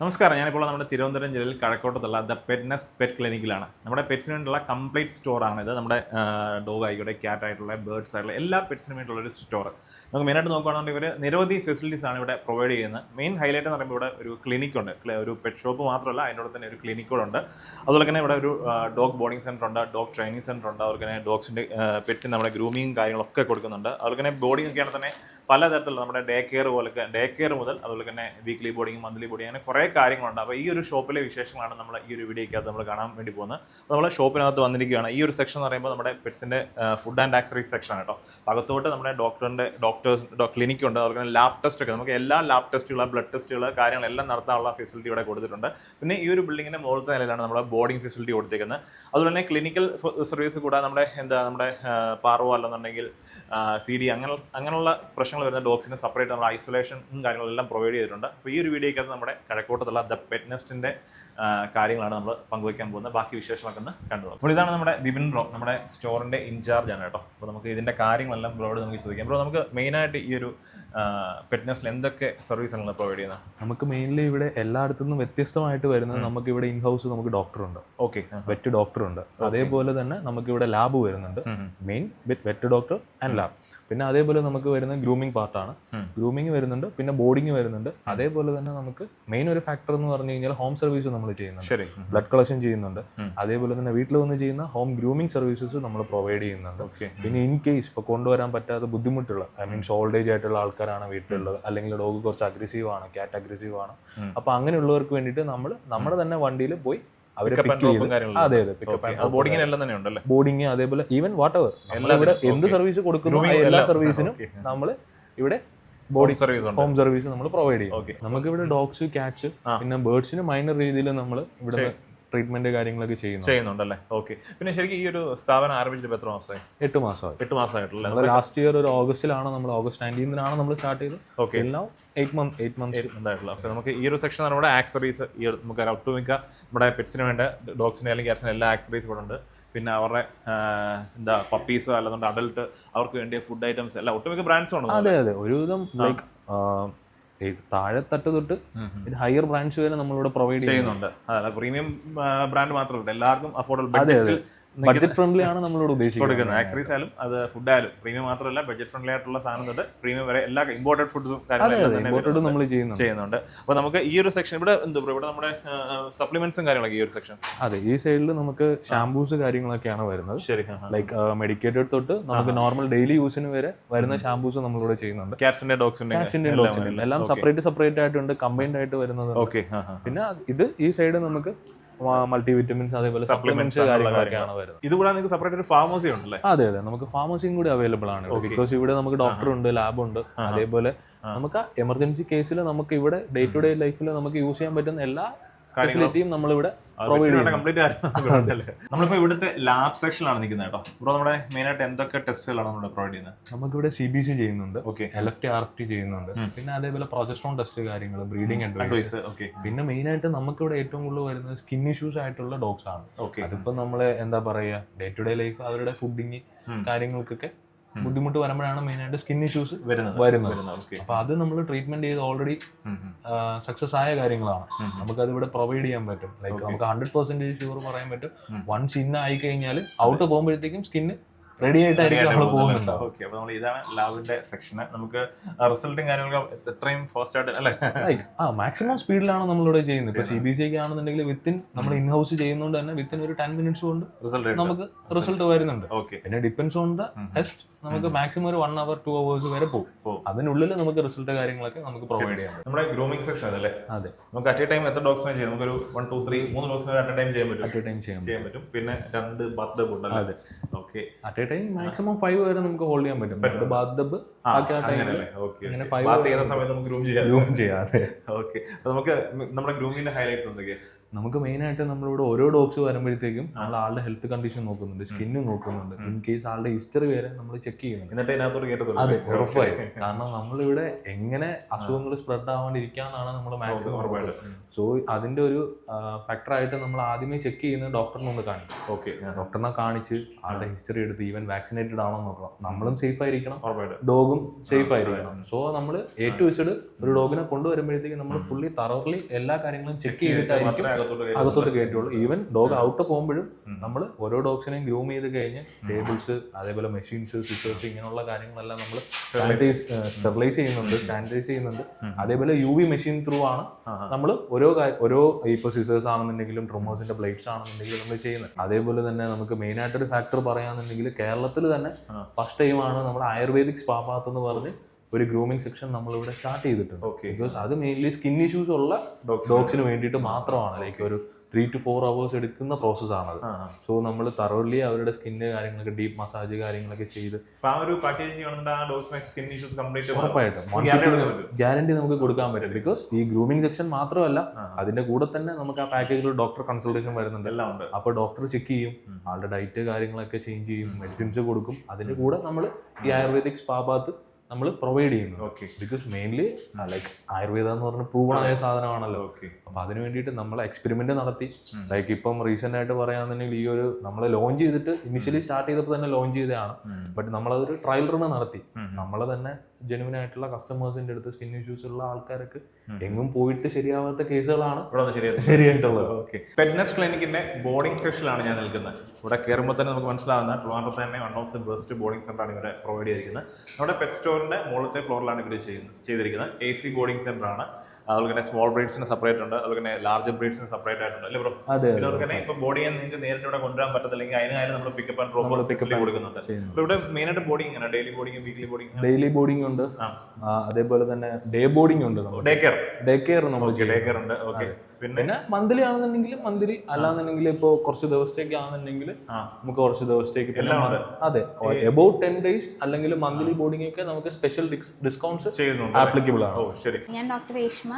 നമസ്കാരം. ഞാനിപ്പോൾ നമ്മുടെ തിരുവനന്തപുരം ജില്ലയിൽ കഴക്കോട്ടത്തുള്ള ദ പെറ്റ്നസ് പെറ്റ് ക്ലിനിക്കിലാണ്. നമ്മുടെ പെറ്റ്സിന് വേണ്ടിയുള്ള കംപ്ലീറ്റ് സ്റ്റോറാണ് ഇത് നമ്മുടെ ഡോഗ് ആയിക്കോട്ടെ ക്യാറ്റ് ആയിട്ടുള്ള ബേർഡ്സ് ആയിട്ടുള്ള എല്ലാ പെറ്റ്സിനും വേണ്ടിയുള്ള ഒരു സ്റ്റോർ നമുക്ക് മെയിനായിട്ട് നോക്കുകയാണെന്നുണ്ടെങ്കിൽ ഇവർ നിരവധി ഫെസിലിറ്റീസ് ആണ് ഇവിടെ പ്രൊവൈഡ് ചെയ്യുന്നത്. മെയിൻ ഹൈലൈറ്റ് എന്ന് പറയുമ്പോൾ ഇവിടെ ഒരു ക്ലിനിക് ഉണ്ട്. ഒരു പെറ്റ് ഷോപ്പ് മാത്രമല്ല അതിനോട് തന്നെ ഒരു ക്ലിനിക് കൂടെ ഉണ്ട്. അതുപോലെ തന്നെ ഇവിടെ ഒരു ഡോഗ് ബോർഡിംഗ് സെന്റർ ഉണ്ട് ഡോഗ് ട്രെയിനിങ് സെന്റർ ഉണ്ട്. അതുപോലെ തന്നെ ഡോഗ്സിന്റെ പെറ്റ്സിന് നമ്മുടെ ഗ്രൂമിങ് കാര്യങ്ങളൊക്കെ കൊടുക്കുന്നുണ്ട്. അതുപോലെ തന്നെ ബോർഡിംഗ് ഒക്കെ തന്നെ തന്നെ പലതരത്തിലുള്ള നമ്മുടെ ഡേ കെയർ പോലൊക്കെ ഡേ കെയർ മുതൽ അതുപോലെ തന്നെ വീക്ക്ലി ബോർഡിംഗ് മന്ത്ലി ബോർഡിംഗ് അങ്ങനെ കുറേ കാര്യങ്ങളുണ്ട്. അപ്പോൾ ഈ ഒരു ഷോപ്പിലെ വിശേഷങ്ങളാണ് നമ്മൾ ഈ ഒരു വീഡിയോയ്ക്കകത്ത് നമ്മൾ കാണാൻ വേണ്ടി പോകുന്നത്. നമ്മൾ ഷോപ്പിനകത്ത് വന്നിരിക്കുകയാണ്. ഈ ഒരു സെക്ഷൻ എന്ന് പറയുമ്പോൾ നമ്മുടെ പെറ്റ്സിന്റെ ഫുഡ് ആൻഡ് ആക്സറീസ് സെക്ഷൻ ആണ് കേട്ടോ. അകത്തോട്ട് നമ്മുടെ ഡോക്ടറിന്റെ ഡോക്ടേഴ്സ് ക്ലിനിക് ഉണ്ട്. അതുപോലെ തന്നെ ലാബ് ടെസ്റ്റ് ഒക്കെ. നമുക്ക് എല്ലാ ലാബ് ടെസ്റ്റുകൾ ബ്ലഡ് ടെസ്റ്റുകൾ കാര്യങ്ങളെല്ലാം നടത്താനുള്ള ഫെസിലിറ്റി ഇവിടെ കൊടുത്തിട്ടുണ്ട്. പിന്നെ ഈ ഒരു ബിൽഡിങ്ങിന്റെ മുകളിലത്തെ നിലയിലാണ് നമ്മുടെ ബോർഡിംഗ് ഫെസിലിറ്റി കൊടുത്തിരിക്കുന്നത് അതുപോലെ തന്നെ ക്ലിനിക്കൽ സർവീസ് കൂടാതെ നമ്മുടെ എന്താ നമ്മുടെ പാർവോ അല്ലെന്നുണ്ടെങ്കിൽ സി ഡി അങ്ങനെ അങ്ങനെയുള്ള പ്രശ്നങ്ങൾ വരുന്ന ഡോഗ്സിന് സെപ്പറേറ്റ് നമ്മൾ ഐസൊലേഷൻ കാര്യങ്ങളെല്ലാം പ്രൊവൈഡ് ചെയ്തിട്ടുണ്ട്. അപ്പോൾ ഈ ഒരു വീഡിയോയ്ക്കകത്ത് നമ്മുടെ കഴക്കൂട്ടത്തുള്ള ദ പെറ്റ്നെസ്റ്റിന്റെ കാര്യങ്ങളാണ് നമ്മൾ പങ്കുവയ്ക്കാൻ പോകുന്നത്. ബാക്കി വിശേഷമൊക്കെ ഒന്ന് കണ്ടു അപ്പോൾ ഇതാണ് നമ്മുടെ ബിബിൻ ബ്രോ നമ്മുടെ സ്റ്റോറിന്റെ ഇൻചാർജ് ആണ് കേട്ടോ. അപ്പോൾ നമുക്ക് ഇതിന്റെ കാര്യങ്ങളെല്ലാം ബ്രോയോട് നമുക്ക് ചോദിക്കാം. ബ്രോ നമുക്ക് മെയിനായിട്ട് ഈ ഒരു പെറ്റ്നെസ്സിൽ എന്തൊക്കെ സർവീസാണ് പ്രൊവൈഡ് ചെയ്യുന്നത് നമുക്ക് മെയിൻലി ഇവിടെ എല്ലായിടത്തു നിന്നും വ്യത്യസ്തമായിട്ട് വരുന്നത് നമുക്ക് ഇവിടെ ഇൻഹൗസ് നമുക്ക് ഡോക്ടറുണ്ട് ഓക്കെ വെറ്റ് ഡോക്ടറുണ്ട് അതേപോലെ തന്നെ നമുക്ക് ഇവിടെ ലാബ് വരുന്നുണ്ട്. Main vet doctor and lab പിന്നെ അതേപോലെ നമുക്ക് വരുന്ന ഗ്രൂമിംഗ് പാർട്ടാണ്. ഗ്രൂമിംഗ് വരുന്നുണ്ട്. പിന്നെ ബോർഡിംഗ് വരുന്നുണ്ട്. അതേപോലെ തന്നെ നമുക്ക് മെയിൻ ഒരു ഫാക്ടർ എന്ന് പറഞ്ഞു കഴിഞ്ഞാൽ ഹോം സർവീസ് നമ്മൾ ചെയ്യുന്നുണ്ട്. ശരി. ബ്ലഡ് കളക്ഷൻ ചെയ്യുന്നുണ്ട്. അതേപോലെ തന്നെ വീട്ടിൽ വന്ന് ചെയ്യുന്ന ഹോം ഗ്രൂമിംഗ് സർവീസസ് നമ്മൾ പ്രൊവൈഡ് ചെയ്യുന്നുണ്ട്. പിന്നെ ഇൻ കേസ് ഇപ്പോൾ കൊണ്ടുവരാൻ പറ്റാത്ത ബുദ്ധിമുട്ടുള്ള ഐ മീൻസ് ഓൾഡ് ഏജ് ആയിട്ടുള്ള ആൾക്കാരാണ് വീട്ടിലുള്ളത്. അല്ലെങ്കിൽ ഡോഗ് കുറച്ച് അഗ്രസീവ് ആണ് ക്യാറ്റ് അഗ്രസീവ് ആണ്. അപ്പൊ അങ്ങനെയുള്ളവർക്ക് വേണ്ടിയിട്ട് നമ്മൾ നമ്മുടെ തന്നെ വണ്ടിയിൽ പോയി അവരെ അതെ അതെ ബോർഡിങ്ങിന് ബോർഡിങ് അതേപോലെ ഈവൻ വാട്ട് എവർ ഇവിടെ എന്ത് സർവീസ് കൊടുക്കുന്നു എല്ലാ സർവീസിനും. നമ്മൾ ഇവിടെ ബോഡി സർവീസ് ഹോം സർവീസ് നമ്മൾ പ്രൊവൈഡ് ചെയ്യും. നമുക്ക് ഇവിടെ ഡോഗ്സ് ക്യാറ്റ്സ് പിന്നെ ബേർഡ്സിന് മൈനർ രീതിയിൽ നമ്മൾ ഇവിടെ ട്രീറ്റ്മെന്റ് കാര്യങ്ങളൊക്കെ ചെയ്യുന്നു ചെയ്യുന്നുണ്ടല്ലേ? ഓക്കെ പിന്നെ ശരിക്കും ഈ ഒരു സ്ഥാപനം ആരംഭിച്ചിട്ട് എത്ര മാസമായി? എട്ട് മാസമായി. എട്ട് മാസമായിട്ടുള്ള നമ്മൾ ലാസ്റ്റ് ഇയർ ഒരു ഓഗസ്റ്റിലാണ് നമ്മൾ ഓഗസ്റ്റ് നയന്റീൻത്തിനാണ് നമ്മൾ സ്റ്റാർട്ട് ചെയ്തത്. ഓക്കെ എല്ലാം എയ്റ്റ് മന്ത് എയ്റ്റ് മന്ത് ഉണ്ടായിട്ടുള്ള ഓക്കെ നമുക്ക് ഈ ഒരു സെക്ഷൻ നമ്മുടെ ആക്സറീസ് ഈ നമുക്ക് ഒട്ടുമിക്ക നമ്മുടെ പെറ്റ്സിന് വേണ്ട ഡോഗ്സിന് അല്ലെങ്കിൽ ക്യാറ്റ്സിന് എല്ലാ ആക്സറീസ് ഇവിടെ ഉണ്ട്. പിന്നെ അവരുടെ എന്താ പപ്പീസ് അല്ലെന്നുണ്ട് അഡൽട്ട് അവർക്ക് വേണ്ടിയ ഫുഡ് ഐറ്റംസ് എല്ലാം ഒട്ടുമിക്ക ബ്രാൻഡ്സും ഉണ്ട് അതെ അതെ. ഒരുവിധം ലൈക്ക് താഴെ തട്ട് തൊട്ട് ഹയർ ബ്രാൻഡ്സ് വരെ നമ്മളിവിടെ പ്രൊവൈഡ് ചെയ്യുന്നുണ്ട്. അതല്ല പ്രീമിയം ബ്രാൻഡ് മാത്രമല്ല എല്ലാവർക്കും അഫോർഡബിൾ ബഡ്ജറ്റ് ഫ്രണ്ട്ലി ആണ് നമ്മളോട് ഉദ്ദേശിക്കുന്നത്. കൊടുക്കുന്നത്. ആക്സറീസ് ആയാലും അത് ഫുഡ് ആയാലും പ്രീമിയം മാത്രമല്ല ബഡ്ജറ്റ് ഫ്രണ്ട്ലി ആയിട്ടുള്ള സാധനം തൊട്ട് പ്രീമിയം വരെ എല്ലാ ഇമ്പോർട്ടഡ് ഫുഡ്സും ഇമ്പോർട്ടഡ് നമ്മൾ ചെയ്യുന്നുണ്ട്. അപ്പോൾ നമുക്ക് ഈ ഒരു സെക്ഷൻ ഇവിടെ എന്ത് ഇവിടെ നമ്മുടെ സപ്ലിമെന്റ്സും കാര്യങ്ങളൊക്കെ ഈ ഒരു സെക്ഷൻ അതെ ഈ സൈഡിൽ നമുക്ക് ഷാംപൂസ് കാര്യങ്ങളൊക്കെയാണ് വരുന്നത്. ശരി ലൈക്ക് മെഡിക്കേറ്റഡ് തൊട്ട് നമുക്ക് നോർമൽ ഡെയിലി യൂസിന് വരെ വരുന്ന ഷാംപൂസ് നമ്മളിവിടെ ചെയ്യുന്നുണ്ട്. ക്യാറ്റ്സിന്റെ ഡോഗ്സിന്റെ കാറ്റ്സിന്റെ ഡോഗ്സിന്റെ എല്ലാം സെപ്പറേറ്റ് സെപ്പറേറ്റ് ആയിട്ടുണ്ട് കമ്പൈൻഡ് ആയിട്ട് വരുന്നത്. ഓക്കെ പിന്നെ ഇത് ഈ സൈഡ് നമുക്ക് മൾട്ടി വിറ്റമിൻസ് അതേപോലെ സപ്ലിമെന്റ്സ് കാര്യങ്ങളൊക്കെയാണ് വരുന്നത്. ഇത് കൂടാതെ നിങ്ങൾക്ക് സെപ്പറേറ്റ് ഒരു ഫാർമസി ഉണ്ടല്ലേ? അതെ അതെ. നമുക്ക് ഫാർമസിയും കൂടി അവൈലബിൾ ആണ്. ബിക്കോസ് ഇവിടെ നമുക്ക് ഡോക്ടർ ഉണ്ട് ലാബ് ഉണ്ട്. അതേപോലെ നമുക്ക് എമർജൻസി കേസിൽ നമുക്ക് ഇവിടെ ഡേ ടു ഡേ ലൈഫിൽ നമുക്ക് യൂസ് ചെയ്യാൻ പറ്റുന്ന എല്ലാ ഫെസിലിറ്റിയും നമ്മളിവിടെ നമ്മളിപ്പോ ഇവിടുത്തെ ലാബ് സെക്ഷനിലാണ് നിൽക്കുന്നത് കേട്ടോ. ബ്രോ നമ്മുടെ മെയിൻ ആയിട്ട് എന്തൊക്കെ ടെസ്റ്റുകളാണ് നമ്മൾ പ്രൊവൈഡ് ചെയ്യുന്നത്? നമുക്കിവിടെ സി ബി സി ചെയ്യുന്നുണ്ട്. Okay L F T R F T ചെയ്യുന്നുണ്ട്. പിന്നെ അതേപോലെ പ്രൊജസ്ട്രോൺ ടെസ്റ്റ് കാര്യങ്ങൾ ബ്രീഡിംഗ് അഡ്വൈസ് പിന്നെ മെയിൻ ആയിട്ട് നമുക്കിവിടെ ഏറ്റവും കൂടുതൽ വരുന്നത് സ്കിൻ ഇഷ്യൂസ് ആയിട്ടുള്ള ഡോഗ്സ് ആണ്. അതിപ്പോ നമ്മൾ എന്താ പറയാ ഡേ ടു ഡേ ലൈഫ് അവരുടെ ഫുഡിങ് കാര്യങ്ങൾക്കൊക്കെ ബുദ്ധിമുട്ട് വരുമ്പോഴാണ് മെയിൻ ആയിട്ട് സ്കിൻ ഇഷ്യൂസ് വരുന്നത്. വരുന്നത്. അപ്പൊ അത് നമ്മൾ ട്രീറ്റ്മെന്റ് ചെയ്ത് ഓൾറെഡി സക്സസ് ആയ കാര്യങ്ങളാണ്. നമുക്ക് അത് ഇവിടെ പ്രൊവൈഡ് ചെയ്യാൻ പറ്റും. ലൈക്ക് നമുക്ക് ഹൺഡ്രഡ് പെർസെന്റേജ് ഷുവർ പറയാൻ പറ്റും. വൺ ചിന്ന ആയി കഴിഞ്ഞാൽ ഔട്ട് പോകുമ്പോഴത്തേക്കും സ്കിന്ന് റെഡി ആയിട്ടായിരിക്കും നമ്മൾ പോകുന്നുണ്ടാവും ഓക്കെ അപ്പൊ നമ്മൾ ഇതാണ് ലാബിന്റെ സെക്ഷന് നമുക്ക് റിസൾട്ടും കാര്യങ്ങളൊക്കെ എത്രയും ഫാസ്റ്റ് ആയിട്ട് അല്ലേ? ആ മാക്സിമം സ്പീഡിലാണ് നമ്മളിവിടെ ചെയ്യുന്നത്. ഇപ്പൊ സി ബി സി ഒക്കെ ആണെന്നുണ്ടെങ്കിൽ വിത്തിൻ നമ്മൾ ഇൻ ഹൗസ് ചെയ്യുന്നതുകൊണ്ട് തന്നെ വിത്തിൻ ഒരു ടെൻ മിനിറ്റ്സ് കൊണ്ട് റിസൾട്ട് നമുക്ക് റിസൾട്ട് വരുന്നുണ്ട്. ഓക്കെ പിന്നെ ഡിപ്പെൻസ് ഓൺ ദ ടെസ്റ്റ് നമുക്ക് മാക്സിമം ഒരു വൺ അവർ ടു അവേഴ്സ് വരെ പോകും. അതിനുള്ളിൽ നമുക്ക് റിസൾട്ട് കാര്യങ്ങളൊക്കെ നമുക്ക് പ്രൊവൈഡ് ചെയ്യാം നമ്മുടെ ഗ്രൂമിംഗ് സെക്ഷൻ അല്ലേ അതെ. നമുക്ക് അറ്റ് എ ടൈം എത്ര ഡോഗ്സിനെ ചെയ്യാം? നമുക്കൊരു വൺ ടു ത്രീ മൂന്ന് ഡോഗ്സിനെ അറ്റ് എ ടൈം ചെയ്യാൻ പറ്റും. അറ്റ് എ ടൈം ചെയ്യാം ചെയ്യാൻ പറ്റും. പിന്നെ രണ്ട് ബർത്ത് അതെ. Okay at a time maximum five വരെ നമുക്ക് ഹോൾഡ് ചെയ്യാൻ പറ്റും. ബാത്ത് ഡബ് അങ്ങനെ ബാത്ത് ചെയ്യുന്ന സമയത്ത് നമുക്ക് ഗ്രൂം ചെയ്യാം. ഗ്രൂം ചെയ്യാം ഓക്കെ നമുക്ക് നമ്മുടെ ഗ്രൂമിന്റെ ഹൈലൈറ്റ്സ് എന്തൊക്കെയാ? നമുക്ക് മെയിൻ ആയിട്ട് നമ്മളിവിടെ ഓരോ ഡോഗ്സ് വരുമ്പോഴത്തേക്കും നമ്മൾ ആളുടെ ഹെൽത്ത് കണ്ടീഷൻ നോക്കുന്നുണ്ട് സ്കിന്നും നോക്കുന്നുണ്ട്. ഇൻ കേസ് ആളുടെ ഹിസ്റ്ററി വരെ നമ്മൾ ചെക്ക് ചെയ്യുന്നുണ്ട്. അതെ ഉറപ്പായിട്ടും. കാരണം നമ്മളിവിടെ എങ്ങനെ അസുഖങ്ങൾ സ്പ്രെഡ് ആവാണ്ടിരിക്കാന്നാണ് നമ്മൾ മാക്സിമം ഉറപ്പായിട്ടും. സോ അതിന്റെ ഒരു ഫാക്ടറായിട്ട് നമ്മൾ ആദ്യമേ ചെക്ക് ചെയ്യുന്ന ഡോക്ടറിനെ ഒന്ന് കാണിക്കും. ഓക്കെ ഡോക്ടറിനെ കാണിച്ച് ആളുടെ ഹിസ്റ്ററി എടുത്ത് ഈവൻ വാക്സിനേറ്റഡ് ആണോ നോക്കണം. നമ്മളും സേഫ് ആയിരിക്കണം. ഡോഗും സേഫ് ആയിരിക്കണം. സോ നമ്മൾ എ ടു ഇസഡ് ഒരു ഡോഗിനെ കൊണ്ടുവരുമ്പോഴത്തേക്കും നമ്മൾ ഫുള്ളി തറോർലി എല്ലാ കാര്യങ്ങളും ചെക്ക് ചെയ്തിട്ടായിരിക്കും അകത്തോട്ട് കയറ്റി കയറ്റുള്ളൂ ഈവൻ ഡോഗ് ഔട്ട് പോകുമ്പോഴും നമ്മൾ ഓരോ ഡോഗ്സിനെയും ഗ്രൂം ചെയ്ത് കഴിഞ്ഞ് ടേബിൾസ് അതേപോലെ മെഷീൻസ് സിസ്റ്റേഴ്സ് ഇങ്ങനെയുള്ള കാര്യങ്ങളെല്ലാം നമ്മൾ സാനിറ്റൈസ് സ്റ്റെറിലൈസ് ചെയ്യുന്നുണ്ട് സാനിറ്റൈസ് ചെയ്യുന്നുണ്ട്. അതേപോലെ യു വി മെഷീൻ ത്രൂ ആണ് നമ്മൾ ഓരോ ഓരോ ഇപ്പോൾ സിസേഴ്സ് ആണെന്നുണ്ടെങ്കിലും ട്രൊമോസിന്റെ ബ്ലേഡ്സ് ആണെന്നുണ്ടെങ്കിലും നമ്മൾ ചെയ്യുന്നത്. അതേപോലെ തന്നെ നമുക്ക് മെയിൻ ആയിട്ടൊരു ഫാക്ടർ പറയാന്നുണ്ടെങ്കിൽ കേരളത്തിൽ തന്നെ ഫസ്റ്റ് ടൈമാണ് നമ്മൾ ആയുർവേദിക് സ്പാ പാത്ത് എന്ന് പറഞ്ഞ് ഒരു ഗ്രൂമിംഗ് സെക്ഷൻ നമ്മൾ ഇവിടെ സ്റ്റാർട്ട് ചെയ്തിട്ടുണ്ട്. ഓക്കെ ബിക്കോസ് അത് മെയിൻലി സ്കിൻ ഇഷ്യൂസ് ഉള്ള ഡോക്സിന് വേണ്ടിയിട്ട് മാത്രമാണ്. ലൈക്ക് ഒരു ത്രീ ടു ഫോർ അവേഴ്സ് എടുക്കുന്ന പ്രോസസ് ആണത്. സോ നമ്മൾ തറോലി അവരുടെ സ്കിന്ന് കാര്യങ്ങളൊക്കെ ഡീപ്പ് മസാജ് കാര്യങ്ങളൊക്കെ ചെയ്ത് ഉറപ്പായിട്ടും. ഗ്യാരണ്ടി നമുക്ക് കൊടുക്കാൻ പറ്റും. ബിക്കോസ് ഈ ഗ്രൂമിംഗ് സെക്ഷൻ മാത്രമല്ല അതിന്റെ കൂടെ തന്നെ നമുക്ക് ആ പാക്കേജിൽ ഡോക്ടർ കൺസൾട്ടേഷൻ വരുന്നുണ്ട്. അപ്പോൾ ഡോക്ടർ ചെക്ക് ചെയ്യും ആളുടെ ഡയറ്റ് കാര്യങ്ങളൊക്കെ ചേഞ്ച് ചെയ്യും മെഡിസിൻസ് കൊടുക്കും. അതിന്റെ കൂടെ നമ്മൾ ഈ ആയുർവേദിക് സ്പാ ബാത്ത് നമ്മൾ പ്രൊവൈഡ് ചെയ്യുന്നത്. Okay because mainly like ayurveda എന്ന് പറഞ്ഞ പ്രൂവണായ സാധനമാണല്ലോ. ഓക്കെ അപ്പൊ അതിന് വേണ്ടിയിട്ട് നമ്മൾ എക്സ്പെരിമെന്റ് നടത്തി. ലൈക്ക് ഇപ്പം റീസെന്റ് ആയിട്ട് പറയാന്നുണ്ടെങ്കിൽ ഈ ഒരു നമ്മൾ ലോഞ്ച് ചെയ്തിട്ട് ഇനിഷ്യലി സ്റ്റാർട്ട് ചെയ്തപ്പോൾ തന്നെ ലോഞ്ച് ചെയ്തതാണ്. ബട്ട് നമ്മളതൊരു ട്രയൽ റൺ നടത്തി. നമ്മൾ തന്നെ ജെനുവിൻ ആയിട്ടുള്ള കസ്റ്റമേഴ്സിന്റെ അടുത്ത് സ്കിൻ ഇഷ്യൂസ് ഉള്ള ആൾക്കാർക്ക് എങ്ങും പോയിട്ട് ശരിയാവാത്ത കേസുകളാണ് ശരിയായിട്ടുള്ളത്. ഓക്കെ പെറ്റ്നസ് ക്ലിനിക്കിന്റെ ബോർഡിംഗ് സെക്ഷനിലാണ് ഞാൻ നിൽക്കുന്നത്. ഇവിടെ കയറുമ്പോൾ തന്നെ നമുക്ക് മനസ്സിലാവുന്ന ട്രിവാൻഡ്രത്ത് തന്നെ one of the best boarding centre ആണ് ഇവിടെ പ്രൊവൈഡ് ചെയ്തിരിക്കുന്നത്. നമ്മുടെ പെറ്റ് സ്റ്റോറിന്റെ മുകളിലത്തെ ഫ്ലോറിലാണ് ഇവർ ചെയ്യുന്നത് ചെയ്തിരിക്കുന്നത്. എ സി ബോർഡിംഗ് സെന്റർ ആണ്. അതുപോലെ തന്നെ സ്മോൾ ബ്രീഡ്സിന് സെപ്പറേറ്റ് ഉണ്ട്. അതുപോലെ തന്നെ ലാർജ് ബ്രീഡ്സിന് സെപ്പറേറ്റ് ആയിട്ടുണ്ട്. അല്ലേ ബ്രോ അതെ പിന്നെ അവർക്ക് തന്നെ ഇപ്പൊ ബോർഡിംഗ് നിങ്ങൾക്ക് നേരിട്ട് ഇവിടെ കൊണ്ടുവരാൻ പറ്റത്തില്ലെങ്കിൽ അതിനായാലും നമ്മൾ പിക്കപ്പ് ആൻഡ് ഡ്രോപ്പ് പിക്കപ്പ് കൊടുക്കുന്നുണ്ട്. ഇവിടെ മെയിൻ ആയിട്ട് boarding daily boarding weekly boarding daily boarding ഉണ്ട് അതേപോലെ തന്നെ ഡേ ബോർഡിംഗ് ഉണ്ട് ഡേ കെയർ ഡേ കെയർ നമ്മൾ ഡേ കെയർ ഉണ്ട്. ഓക്കെ. പിന്നെ? മന്ത്ലി ആണെന്നുണ്ടെങ്കിൽ മന്ത്ലി അല്ലാന്നുണ്ടെങ്കിൽ ഇപ്പോ കുറച്ച് ദിവസത്തേക്ക് ആണെന്നുണ്ടെങ്കിൽ. നമുക്ക് കുറച്ച് ദിവസത്തേക്ക് അതെ. എബൌട്ട് ടെൻ ഡേയ്സ് അല്ലെങ്കിൽ മന്ത്ലി ബോർഡിംഗ് ഒക്കെ നമുക്ക് സ്പെഷ്യൽ ഡിസ്കൗണ്ട്സ് ആപ്ലിക്കബിൾ ആണ്. ഓ ശരി. ഞാൻ ഡോക്ടർ രേഷ്മ.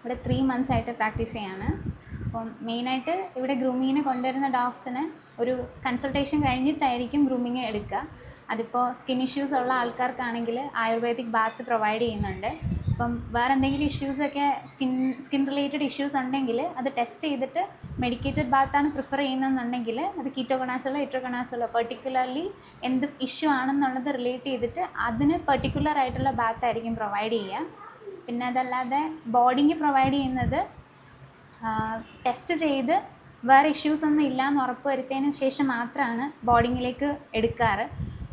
ഇവിടെ ത്രീ മന്ത്സ് ആയിട്ട് പ്രാക്ടീസ് ചെയ്യാണ്. അപ്പം മെയിനായിട്ട് ഇവിടെ ഗ്രൂമിങ്ങിന് കൊണ്ടുവരുന്ന ഡോഗ്സിന് ഒരു കൺസൾട്ടേഷൻ കഴിഞ്ഞിട്ടായിരിക്കും ഗ്രൂമിങ് എടുക്കുക. അതിപ്പോൾ സ്കിൻ ഇഷ്യൂസ് ഉള്ള ആൾക്കാർക്കാണെങ്കിൽ ആയുർവേദിക് ബാത്ത് പ്രൊവൈഡ് ചെയ്യുന്നുണ്ട്. അപ്പം വേറെ എന്തെങ്കിലും ഇഷ്യൂസൊക്കെ സ്കിൻ സ്കിൻ റിലേറ്റഡ് ഇഷ്യൂസ് ഉണ്ടെങ്കിൽ അത് ടെസ്റ്റ് ചെയ്തിട്ട് മെഡിക്കേറ്റഡ് ബാത്താണ് പ്രിഫർ ചെയ്യുന്നതെന്നുണ്ടെങ്കിൽ അത് കീറ്റോകണാസുള്ള ഇറ്റോകണാസുള്ള പെർട്ടിക്കുലർലി എന്ത് ഇഷ്യൂ ആണെന്നുള്ളത് റിലേറ്റ് ചെയ്തിട്ട് അതിന് പെർട്ടിക്കുലർ ആയിട്ടുള്ള ബാത്തായിരിക്കും പ്രൊവൈഡ് ചെയ്യുക. പിന്നെ അതല്ലാതെ ബോഡിങ് പ്രൊവൈഡ് ചെയ്യുന്നത് ടെസ്റ്റ് ചെയ്ത് വേറെ ഇഷ്യൂസ് ഒന്നും ഇല്ല എന്ന് ഉറപ്പ് വരുത്തിയതിന് ശേഷം മാത്രമാണ് ബോർഡിങ്ങിലേക്ക് എടുക്കാറ്.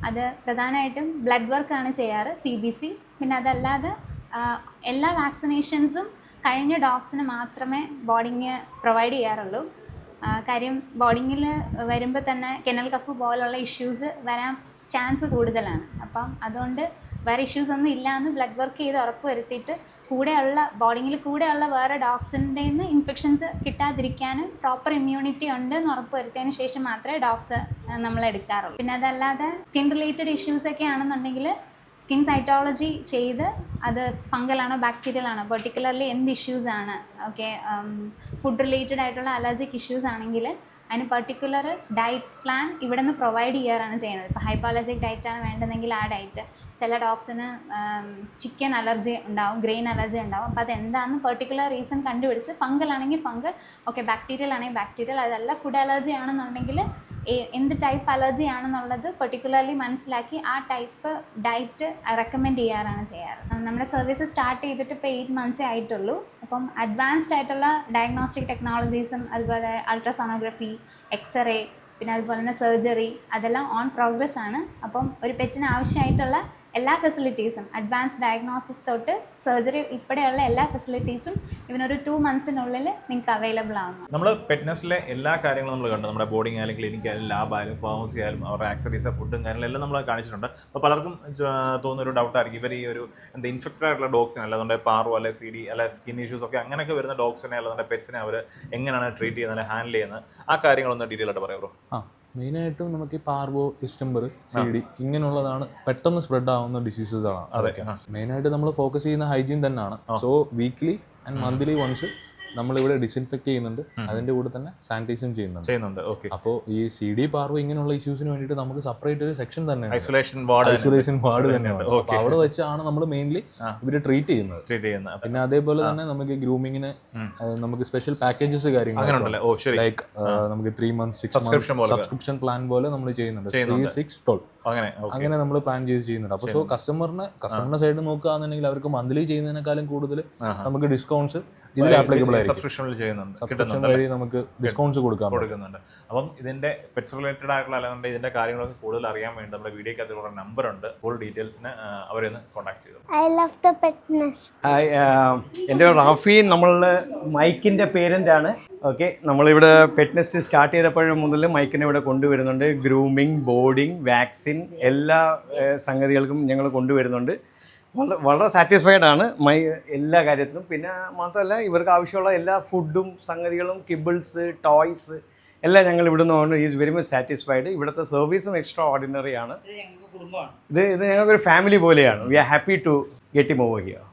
അത് പ്രധാനമായിട്ടും ബ്ലഡ് വർക്കാണ് ചെയ്യാറ് സി ബി സി പിന്നെ അതല്ലാതെ എല്ലാ വാക്സിനേഷൻസും കഴിഞ്ഞ ഡോഗ്സിന് മാത്രമേ ബോർഡിങ് പ്രൊവൈഡ് ചെയ്യാറുള്ളൂ. കാര്യം ബോർഡിങ്ങിൽ വരുമ്പോൾ തന്നെ കെനൽ കഫ് പോലുള്ള ഇഷ്യൂസ് വരാൻ ചാൻസ് കൂടുതലാണ്. അപ്പം അതുകൊണ്ട് വേറെ ഇഷ്യൂസ് ഒന്നും ഇല്ല എന്ന് ബ്ലഡ് വർക്ക് ചെയ്ത് ഉറപ്പ് വരുത്തിയിട്ട് കൂടെയുള്ള ബോഡിങ്ങിൽ കൂടെയുള്ള വേറെ ഡോഗ്സിന്റെ നിന്ന് ഇൻഫെക്ഷൻസ് കിട്ടാതിരിക്കാനും പ്രോപ്പർ ഇമ്മ്യൂണിറ്റി ഉണ്ട് എന്ന് ഉറപ്പ് വരുത്തിയതിന് ശേഷം മാത്രമേ ഡോഗ്സ് നമ്മൾ എടുക്കാറുള്ളൂ. പിന്നെ അതല്ലാതെ സ്കിൻ റിലേറ്റഡ് ഇഷ്യൂസ് ഒക്കെ ആണെന്നുണ്ടെങ്കിൽ സ്കിൻ സൈറ്റോളജി ചെയ്ത് അത് ഫംഗലാണോ ബാക്ടീരിയൽ ആണോ പെർട്ടിക്കുലർലി എന്ത് ഇഷ്യൂസ് ആണ് ഓക്കെ ഫുഡ് റിലേറ്റഡ് ആയിട്ടുള്ള അലർജിക് ഇഷ്യൂസ് ആണെങ്കിൽ അതിന് പെർട്ടിക്കുലർ ഡയറ്റ് പ്ലാൻ ഇവിടെ നിന്ന് പ്രൊവൈഡ് ചെയ്യാറാണ് ചെയ്യുന്നത്. ഇപ്പോൾ ഹൈപ്പോളജിക് ഡയറ്റാണ് വേണ്ടതെങ്കിൽ ആ ഡയറ്റ് ചില ഡോഗ്സിന് ചിക്കൻ അലർജി ഉണ്ടാവും ഗ്രെയിൻ അലർജി ഉണ്ടാവും. അപ്പോൾ അതെന്താണെന്ന് പെർട്ടിക്കുലർ റീസൺ കണ്ടുപിടിച്ച് ഫംഗൽ ആണെങ്കിൽ ഫംഗൽ ഓക്കെ ബാക്ടീരിയൽ ആണെങ്കിൽ ബാക്ടീരിയൽ അതല്ല ഫുഡ് അലർജി ആണെന്നുണ്ടെങ്കിൽ എന്ത് ടൈപ്പ് അലർജി ആണെന്നുള്ളത് പെർട്ടിക്കുലർലി മനസ്സിലാക്കി ആ ടൈപ്പ് ഡയറ്റ് റെക്കമെൻഡ് ചെയ്യാറാണ് ചെയ്യാറ്. നമ്മുടെ സർവീസ് സ്റ്റാർട്ട് ചെയ്തിട്ട് ഇപ്പോൾ എയ്റ്റ് മന്ത്സേ ആയിട്ടുള്ളൂ. അപ്പം അഡ്വാൻസ്ഡ് ആയിട്ടുള്ള ഡയഗ്നോസ്റ്റിക് ടെക്നോളജീസും അതുപോലെ അൾട്രാസോണോഗ്രഫി എക്സ്റേ പിന്നെ അതുപോലെ തന്നെ സർജറി അതെല്ലാം ഓൺ പ്രോഗ്രസ് ആണ്. അപ്പം ഒരു പെറ്റിന് ആവശ്യമായിട്ടുള്ള എല്ലാ ഫെസിലിറ്റീസും അഡ്വാൻസ് ഡയഗ്നോസിസ് തൊട്ട് സർജറി ഉൾപ്പെടെയുള്ള എല്ലാ ഫെസിലിറ്റീസും ഇവനൊരു ടു മന്ത്സിനുള്ളിൽ നിങ്ങൾക്ക് അവൈലബിൾ ആവുന്നു. നമ്മൾ പെറ്റ്നസിലെ എല്ലാ കാര്യങ്ങളും നമ്മൾ കണ്ടു. നമ്മുടെ ബോർഡിംഗ് ആയാലും ക്ലിനിക് ആയാലും ലാബ് ആയാലും ഫാർമസി ആയാലും അവരുടെ ആക്സറീസ് ഫുഡും കാര്യങ്ങളും എല്ലാം നമ്മൾ കാണിച്ചിട്ടുണ്ട്. അപ്പോൾ പലർക്കും തോന്നുന്ന ഒരു ഡൗട്ടായിരിക്കും ഇവർ ഈ ഒരു എന്താ ഇൻഫെക്റ്റഡ് ആയിട്ടുള്ള ഡോഗ്സിനെ അല്ലാതെ പാറു അല്ലെ സി ഡി അല്ലെ സ്കിൻ ഇഷ്യൂസ് ഒക്കെ അങ്ങനെയൊക്കെ വരുന്ന ഡോഗ്സിനെ അല്ലാതെ പെറ്റ്സിനെ അവർ എങ്ങനെയാണ് ട്രീറ്റ് ചെയ്യുന്നത് ഹാൻഡിൽ ചെയ്യുന്നത്? ആ കാര്യങ്ങളൊന്ന് ഡീറ്റെയിൽ ആയിട്ട് പറയാമോ ബ്രോ ആ. മെയിനായിട്ടും നമുക്ക് ഈ പാർവോ ഡിസ്റ്റംബർ സി ഡി ഇങ്ങനെയുള്ളതാണ് പെട്ടെന്ന് സ്പ്രെഡ് ആവുന്ന ഡിസീസസ് ആണ് മെയിനായിട്ട് നമ്മൾ ഫോക്കസ് ചെയ്യുന്ന ഹൈജീൻ തന്നെയാണ്. So weekly and monthly once നമ്മളിവിടെ ഡിസിൻഫെക്ട് ചെയ്യുന്നുണ്ട്. അതിന്റെ കൂടെ തന്നെ സാനിറ്റൈസും ചെയ്യുന്നുണ്ട്. ചെയ്യുന്നുണ്ട്. ഓക്കെ അപ്പോൾ ഈ സി ഡി പാർവ് ഇങ്ങനെയുള്ള ഇഷ്യൂസിന് വേണ്ടിയിട്ട് നമുക്ക് സെപ്പറേറ്റ് ഒരു സെക്ഷൻ തന്നെ. ഐസൊലേഷൻ വാർഡ് ഐസൊലേഷൻ വാർഡ് തന്നെയാണ് Okay. അപ്പോൾ അവിടെ വെച്ചാണ് നമ്മൾ മെയിൻലി. ഇവർ ട്രീറ്റ് ചെയ്യുന്നത്. ട്രീറ്റ് ചെയ്യുന്നത്. അപ്പൊ പിന്നെ അതേപോലെ തന്നെ നമുക്ക് ഗ്രൂമിങ്ങിന് നമുക്ക് സ്പെഷ്യൽ പാക്കേജസ് കാര്യങ്ങൾ ലൈക്ക് നമുക്ക് three months six subscription plan പോലെ. നമ്മൾ ചെയ്യുന്നുണ്ട്. ത്രീ. സിക്സ് ട്വൽവ് അങ്ങനെ. അങ്ങനെ നമ്മൾ പ്ലാൻ ചെയ്ത് ചെയ്യുന്നുണ്ട്. അപ്പോൾ സോ കസ്റ്റമറിന് കസ്റ്റമറിന്റെ സൈഡ് നോക്കുകയാണെന്നുണ്ടെങ്കിൽ അവർക്ക് മന്ത്ലി ചെയ്യുന്നതിനേക്കാളും കൂടുതൽ നമുക്ക് ഡിസ്കൗണ്ട്സ് ഇതിൽ ആപ്ലിക്കബിൾ ആയിരിക്കും. സബ്സ്ക്രിപ്ഷനിൽ ചെയ്യുന്നുണ്ട് സബ്സ്ക്രിപ്ഷൻ വഴി നമുക്ക് ഡിസ്കൗണ്ട്സ് കൊടുക്കാം കൊടുക്കുന്നുണ്ട്. അപ്പം ഇതിന്റെ പെറ്റ്സ് റിലേറ്റഡ് ആയിട്ടുള്ള അല്ലാതെ ഇതിന്റെ കാര്യങ്ങളൊക്കെ കൂടുതൽ അറിയാൻ വേണ്ടി നമ്മുടെ വീഡിയോക്ക് അതിലുള്ള നമ്പർ ഉണ്ട്. ഫുൾ ഡീറ്റെയിൽസിന് അവരെ ഒന്ന് കോൺടാക്ട് ചെയ്തു. I love the nest. എന്റെ റാഫി. നമ്മളുടെ മൈക്കിന്റെ പേരന്റ് ആണ് ഓക്കെ നമ്മളിവിടെ പെറ്റ് നെസ്റ്റ് സ്റ്റാർട്ട് ചെയ്തപ്പോഴും മുതൽ മൈക്കിനെ ഇവിടെ കൊണ്ടുവരുന്നുണ്ട്. ഗ്രൂമിങ് ബോർഡിങ് വാക്സിൻ എല്ലാ സംഗതികൾക്കും ഞങ്ങൾ കൊണ്ടുവരുന്നുണ്ട്. വളരെ വളരെ സാറ്റിസ്ഫൈഡ് ആണ് മൈ എല്ലാ കാര്യത്തിലും. പിന്നെ മാത്രമല്ല ഇവർക്ക് ആവശ്യമുള്ള എല്ലാ ഫുഡും സംഗതികളും കിബിൾസ് ടോയ്സ് എല്ലാം ഞങ്ങൾ ഇവിടുന്ന് ഈസ് വെരി മച്ച് സാറ്റിസ്ഫൈഡ് ഇവിടുത്തെ സർവീസും എക്സ്ട്രാ ഓർഡിനറി ആണ്. ഇത് ഇത് ഞങ്ങൾക്കൊരു ഫാമിലി പോലെയാണ്. We are happy to get him over here